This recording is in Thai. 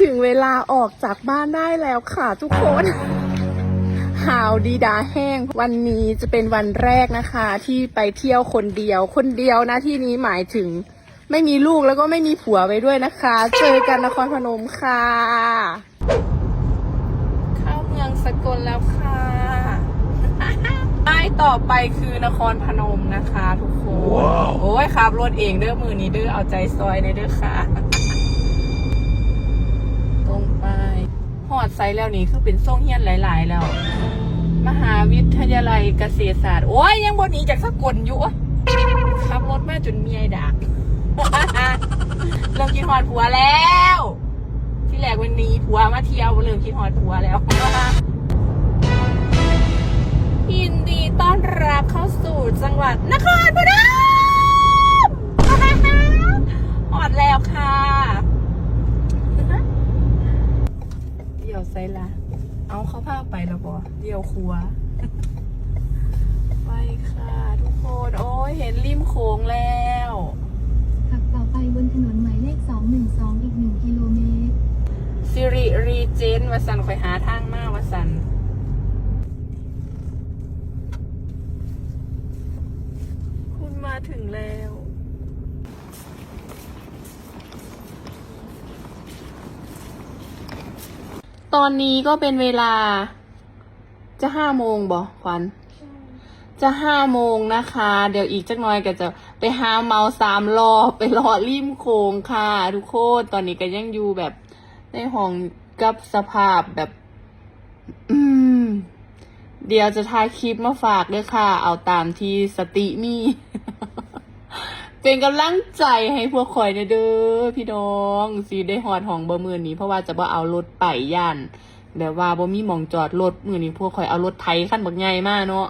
ถึงเวลาออกจากบ้านได้แล้วค่ะทุกคนหาวดีดาแห้ง วันนี้จะเป็นวันแรกนะคะ ที่ไปเที่ยวคนเดียว คนเดียวนะที่นี้หมายถึง ไม่มีลูกแล้วก็ไม่มีผัวไปด้วยนะคะ เจอกันนครพนมค่ะ เข้าเมืองสกลแล้วค่ะป้ายต่อไปคือนครพนมนะคะ ทุกคนโอ้ยขับรถเองเด้อมือนี้เด้อเอาใจซอยในเด้อค่ะ ตรงไปหอดไซแล้วนี่คือเป็นส่งเฮียนหลาย ๆ แล้ว มหาวิทยาลัยเกษตรศาสตร์ โอ้ยยังบนนี้จากสกลอยู่อขับรถมาจนเมียดักเริ่มคิดหอดผัวแล้ว ที่แรกวันนี้ผัวมาเที่ยวเริ่มคิดหอดผัวแล้วยินดีต้อนรับเข้าสู่จังหวัดนครพนม หอดแล้วค่ะ เดี๋ยวไซละเอาเข้าผ้าไปแล้วบอเดี๋ยวครัว ไปค่ะทุกคน โอ้ยเห็นริมโขงแล้ว ขับต่อไปบนถนนหมายเลข 212 อีก 1 กิโลเมตรซิริรีเจนวสันคอยหาทางมาวสันคุณมาถึงแล้ว ตอนนี้ก็เป็นเวลา จะห้าโมงบ่ขวัญจะห้าโมงนะคะ เดี๋ยวอีกจักน่อยก็จะไปหาเมาสามรอบไปรอริมโค้งค่ะทุกคนตอนนี้ก็ยังอยู่แบบในห้องกับสภาพแบบ อืม เดี๋ยวจะถ่ายคลิปมาฝากด้วยค่ะ เอาตามที่สติมี เป็นกำลังใจให้พวกคอยนะเด้อพี่น้องสีได้หอดห้องบ่มือนี้เพราะว่าจะบ่เอารถไปย่านแบบว่าบ่มีหมองจอดรถมือนี้พวกคอยเอารถไถขั้นบักใหญ่มากเนาะ